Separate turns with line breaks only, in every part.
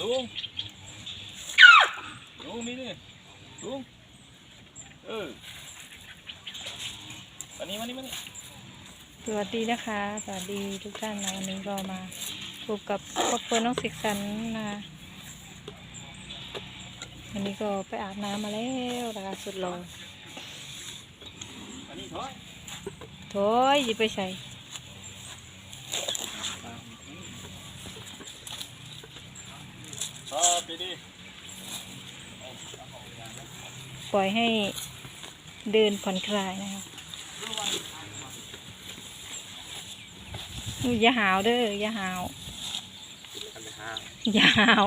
ลุงลุงนี่นี่ลุงเออมานี่มานี่มานี่
สวัสดีนะคะ สวัสดีทุกท่านนะวันนี้ก็มาพบกับครอบครัวน้องสิกสันนะคะวันนี้ก็ไปอาบน้ำมาแล้วนะคะสุดหล่อ
มานี่ถอย
โถอยหยิบไปใส่
พอไป
ล่อยให้เดินผ่อนคลายนะคะอย่าหาวเด้ออย่าหาวอย่าหาว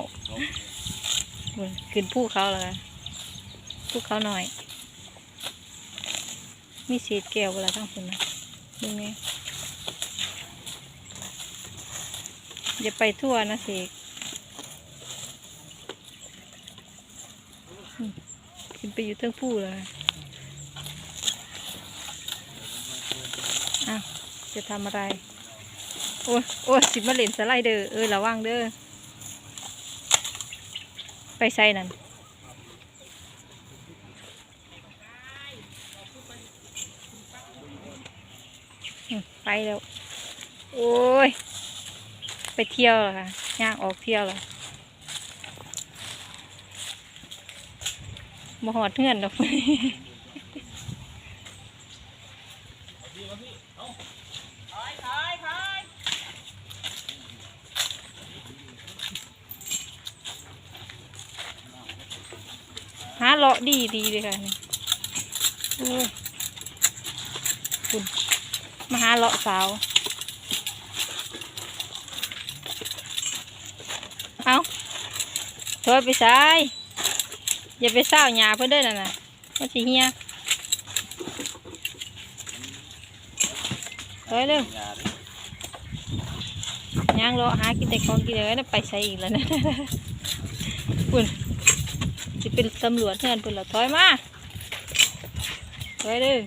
ขึ้นภูเขาเลยภูเขาหน่อย มีเศษแก้วเวลาทั้งคนนะดูไงอย่าไปทั่วนะเสกอืมขึ้น ไปอยู่เทั้งผู้เลยอ้าวจะทำอะไร โอ้ยโอ้ยสิมาเล่นสไลเดอร์เออระวังเด้อไปใส่นั่นไปแล้ว โอ้ย ไปเที่ยวเหรอคะย่างออกเที่ยวเหร อมาหอดเงื่อนดอกหาเลาะดีดีเลยค่ะนี่คุณมาหาเลาะสาว เอาถอยไปซ้าย อย่าไปเศร้าหยาเพื่อนเด้อน่ะนะมันสิเฮียเถอยเร็ว
อย่าดิ
ย่างเลาะหากินแต่ของกินเลยนะไปใส่อีกแล้วนะคุณจะเป็นตำรวจเพื่อนเพื่อนเราถอยมาถอยเด้อ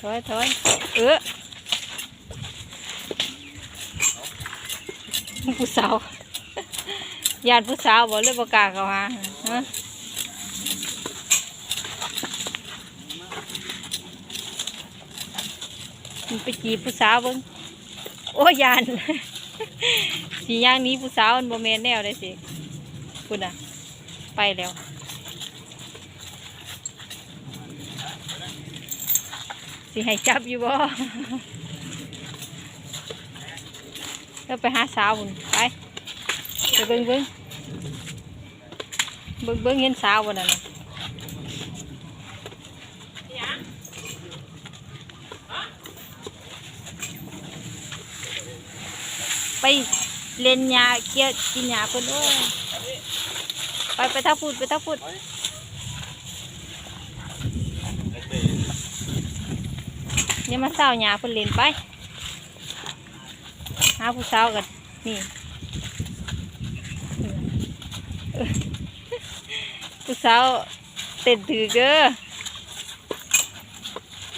ถอยถอยเออผู้สาว ญาติผู้สาวบอกเลยประกาศเขาฮะมันไปจีบผู้สาวเบิ้งโอ้ยานสีย่างนี้ผู้สาวมันโมเมนแนวเลยสิคุณอะ ไปแล้วสิให้จับอยู่บ่แล้วไปหาสาวบุญไป เบิ้งเบิ้งเบิ้งเบิ้งเห็นสาวบนนั้นน่ะไปเล่นยาเกี่ยวกินยาเพิ่นโอ้ยไปไปทักพูดไปทักพูด
ไอ้เต้
อย่ามาเศร้าหยาเพิ่นเล่นไปหาผู้สาวกันนี่เออ ผู้สาวเต้นถือเก้อ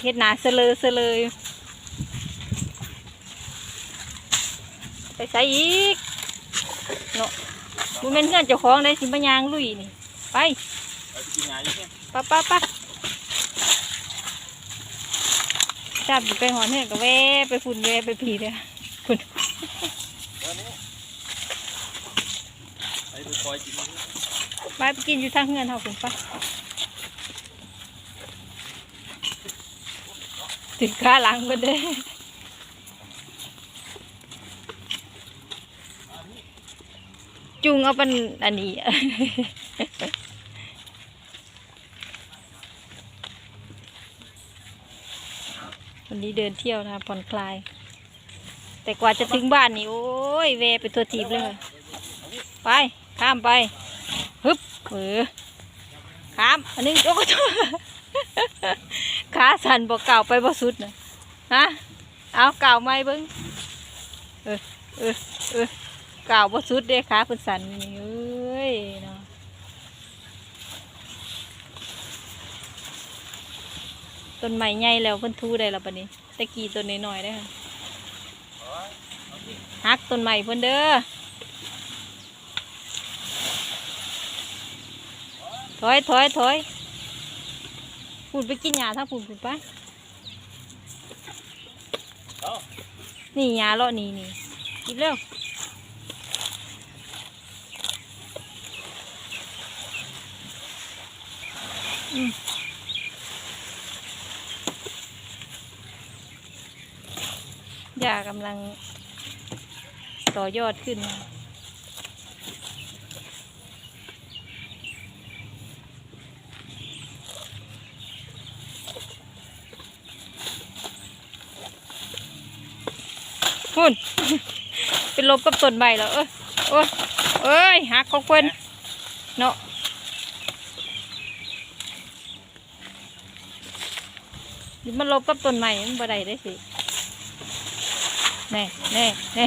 เฮ็ดหนาเสลอเสลยไปใส่อีกเนาะบุแม่นเงื่อนเจ้าของได้สิมายางลุยนี่ไป
ไปกินยาอยู่เนี่ย
ปะปะปะจับไปหอนเห็นก็แวะไปฝุ่นแวะไปผีเลยคุณ
เดี๋ยวนี้ไปดูคอยกินนี่
ไปไปกินอยู่ทางเงินเฮาคุณปะถึงขาหลังไปเด้จุงเอาเป็นอันนี้วันนี้เดินเที่ยวนะผ่อนคลาย แต่กว่าจะถึงบ้านนี่ โอ้ยเวไปตัวทีบเลย ไป ข้ามไป เออข้ามอันนี้โอ้โหขาสั่นบอกเก่าไปบ่สุดนะฮะเอาเก่าวไม่เบิ้งเออเออเออเก่าบ่สุดเด้ขาเพิ่นสั่นนี่เอ้ยเนาะต้นไม้ใหญ่แล้วเพิ่นทูได้แล้วบัดนี้ตะกี้ต้นน้อยๆได้ค่ะฮักต้นไม้เพิ่นเด้อ ถอยถอยถอยพูดไปกินหญ้าทั้งพูดพูดไปนี่หญ้าเลาะนี่นี่กินเร็วอืมหญ้ากำลังต่อยอดขึ้น พุ่น เป็นลมกับต้นใบแล้วเอ้ยโอ้ยเอ้ยหักของเพิ่นเนาะนี่มันลบกับต้นใหม่มันบ่ได้ได้สิแน่แน่แน่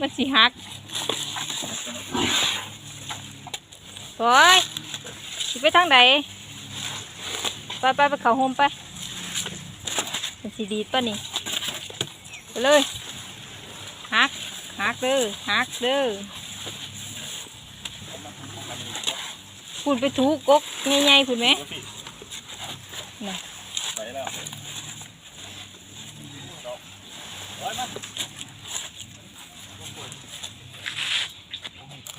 มันสิหักโอ้ยสิไปทางใดไปไปไปเขาโฮมไปมันสิดีป่ะนี่ ไปเลยหักหักเด้อหักเด้อพูดไปถูกกใหญ่ๆพูดไหม
ดูสิ
น่ะ
ไปแล้วร้อยมา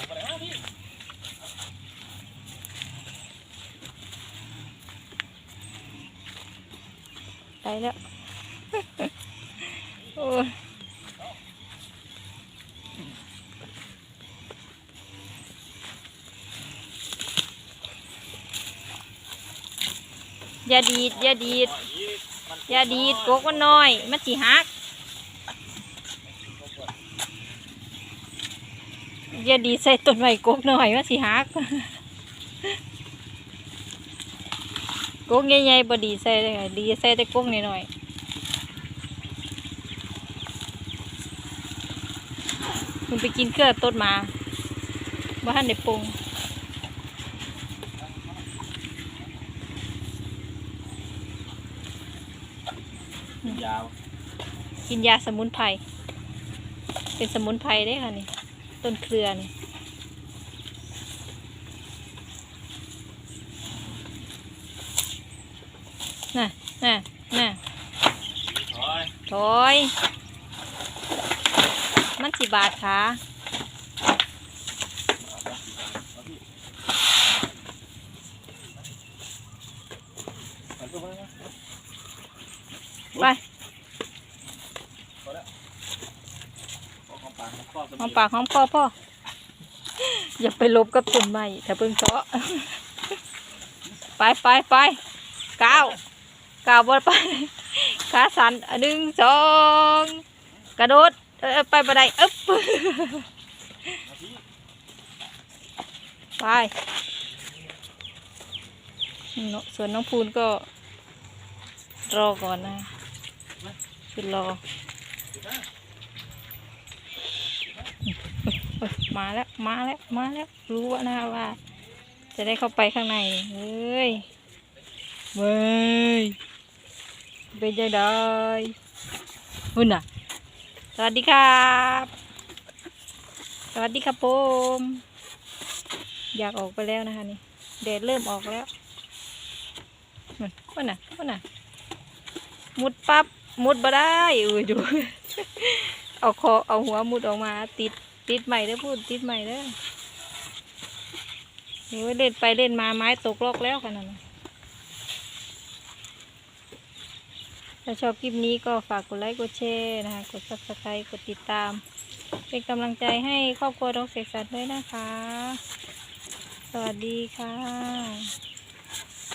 ไปแล้วพี่
ไปแล้ว อย่าดีดอย่าดีด
อ
ย่าดีดโกกมันน้อย มันสิหักอย่าดีใส่ต้นไม้กกน้อยมันสิหักกกใหญ่ๆบ่ดีใส่เลยดีใส่แต่กกน้อยๆ มันไปกินเครือต้นมาบ้านได้ปรุง
ยาว
กินยาสมุนไพร เป็นสมุนไพรได้ค่ะนี่ ต้นเครือนี่น่ะ น่ะ น่ะ
ถอย
ถอย มันสิบาดขา
มันก็ไปห้องปากของครอบ
หอมปากหอมคอพ่อ อย่าไปลบกับต้นไม้ถ้าเพิ่งเจาะไปไปไปก้าวก้าวบนไปขาสันหนึ่งสองกระโดด เออไปบันไดอึ๊บไปส่วนน้องพูนก็รอก่อนนะคือรอ มาแล้ว มาแล้ว มาแล้ว รู้ว่านะว่า จะได้เข้าไปข้างในเฮ้ยเว้ยเป็นยังไงหุ่นอะ สวัสดีครับ สวัสดีครับผมอยากออกไปแล้วนะคะนี่แดดเริ่มออกแล้วคนหุ่นน่ะคนน่ะมุดปั๊บมุดบ่ได้อุ้ยดู เอาคอเอาหัวมุดออกมา ติดติดใหม่เด้อพูดติดใหม่เด้อนี่ว่าเล่นไปเล่นมาไม้ตกลอกแล้วขนาดนั้น ถ้าชอบคลิปนี้ก็ฝากกดไลค์กดแชร์นะคะ กด subscribe กดติดตาม เป็นกำลังใจให้ครอบครัวน้องเสกสรรด้วยนะคะ สวัสดีค่ะ